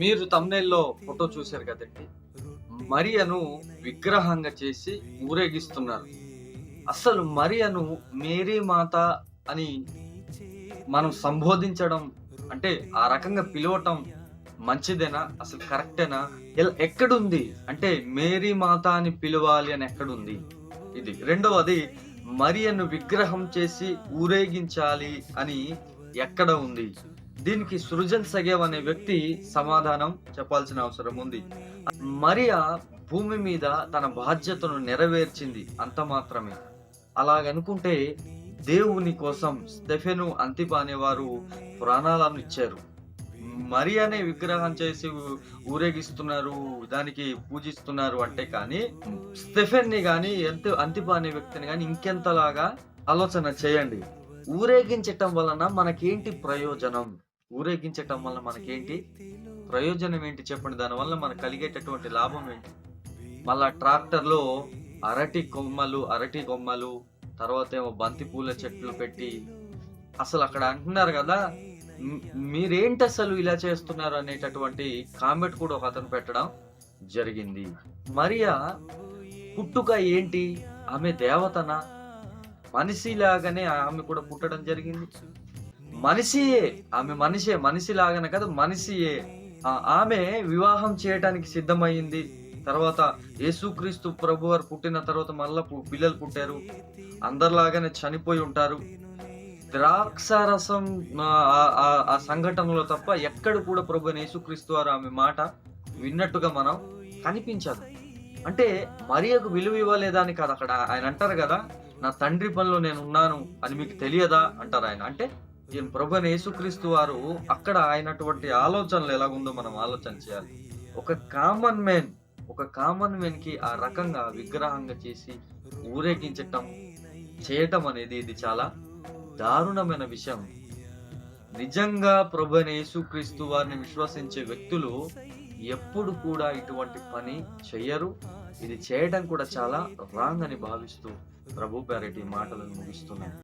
మీరు తమ్నేల్లో ఫోటో చూశారు కదండి. మరియను విగ్రహంగా చేసి ఊరేగిస్తున్నారు. అసలు మరియను మేరీ మాత అని మనం సంబోధించడం అంటే ఆ రకంగా పిలవటం మంచిదేనా? అసలు కరెక్టేనా? ఇలా ఎక్కడుంది? అంటే మేరీ మాత అని పిలవాలి అని ఎక్కడుంది? ఇది రెండవది మరియను విగ్రహం చేసి ఊరేగించాలి అని ఎక్కడ ఉంది? దీనికి సృజన్ సగేవ్ అనే వ్యక్తి సమాధానం చెప్పాల్సిన అవసరం ఉంది. మరియా భూమి మీద తన బాధ్యతను నెరవేర్చింది అంత మాత్రమే. అలాగనుకుంటే దేవుని కోసం స్టెఫెను అంతిప అనేవారు ప్రాణాలను ఇచ్చారు. మరి అనే విగ్రహం చేసి ఊరేగిస్తున్నారు దానికి పూజిస్తున్నారు అంటే కానీ స్టెఫెన్ని ఎంత అంతిప అనే వ్యక్తిని కానీ ఇంకెంతలాగా ఆలోచన చేయండి. ఊరేగించటం వలన మనకేంటి ప్రయోజనం? ఊరేగించటం వలన మనకేంటి ప్రయోజనం ఏంటి చెప్పండి? దానివల్ల మనకు కలిగేటటువంటి లాభం ఏంటి? మళ్ళా ట్రాక్టర్లో అరటి కొమ్మలు అరటి కొమ్మలు తర్వాత ఏమో బంతి పూల చెట్లు పెట్టి అసలు అక్కడ అంటున్నారు కదా మీరేంటి అసలు ఇలా చేస్తున్నారు అనేటటువంటి కామెంట్ కూడా ఒక అతను పెట్టడం జరిగింది. మరియా పుట్టుక ఏంటి? ఆమె దేవతన? మనిషిలాగానే ఆమె కూడా పుట్టడం జరిగింది. మనిషియే ఆమె మనిషే మనిషి లాగానే కదా మనిషియే. ఆమె వివాహం చేయటానికి సిద్ధమైంది. తర్వాత యేసుక్రీస్తు ప్రభు వారు పుట్టిన తర్వాత మళ్ళా పిల్లలు పుట్టారు. అందరిలాగానే చనిపోయి ఉంటారు. ద్రాక్షారసం ఆ- ఆ- సంఘటనలో తప్ప ఎక్కడ కూడా ప్రభు యేసుక్రీస్తు వారు ఆమె మాట విన్నట్టుగా మనం కనిపించదు. అంటే మరియకు విలువ ఇవ్వలేదా అని కాదు అక్కడ. ఆయన అంటారు కదా నా తండ్రి పనిలో నేను ఉన్నాను అని మీకు తెలియదా? అంటారు ఆయన. అంటే ఈయన ప్రభుని యేసుక్రీస్తు వారు అక్కడ ఆయనటువంటి ఆలోచనలు ఎలాగుందో మనం ఆలోచన చేయాలి. ఒక కామన్ మ్యాన్ ఒక కామన్ మ్యాన్కి ఆ రకంగా విగ్రహంగా చేసి ఊరేగించటం చేయటం అనేది ఇది చాలా దారుణమైన విషయం. నిజంగా ప్రభు అయిన యేసుక్రీస్తు వారిని విశ్వసించే వ్యక్తులు ఎప్పుడు కూడా ఇటువంటి పని చెయ్యరు. ఇది చేయడం కూడా చాలా రాంగ్ అని భావిస్తూ ప్రభు పేరటి మాటలను ముగిస్తున్నాను.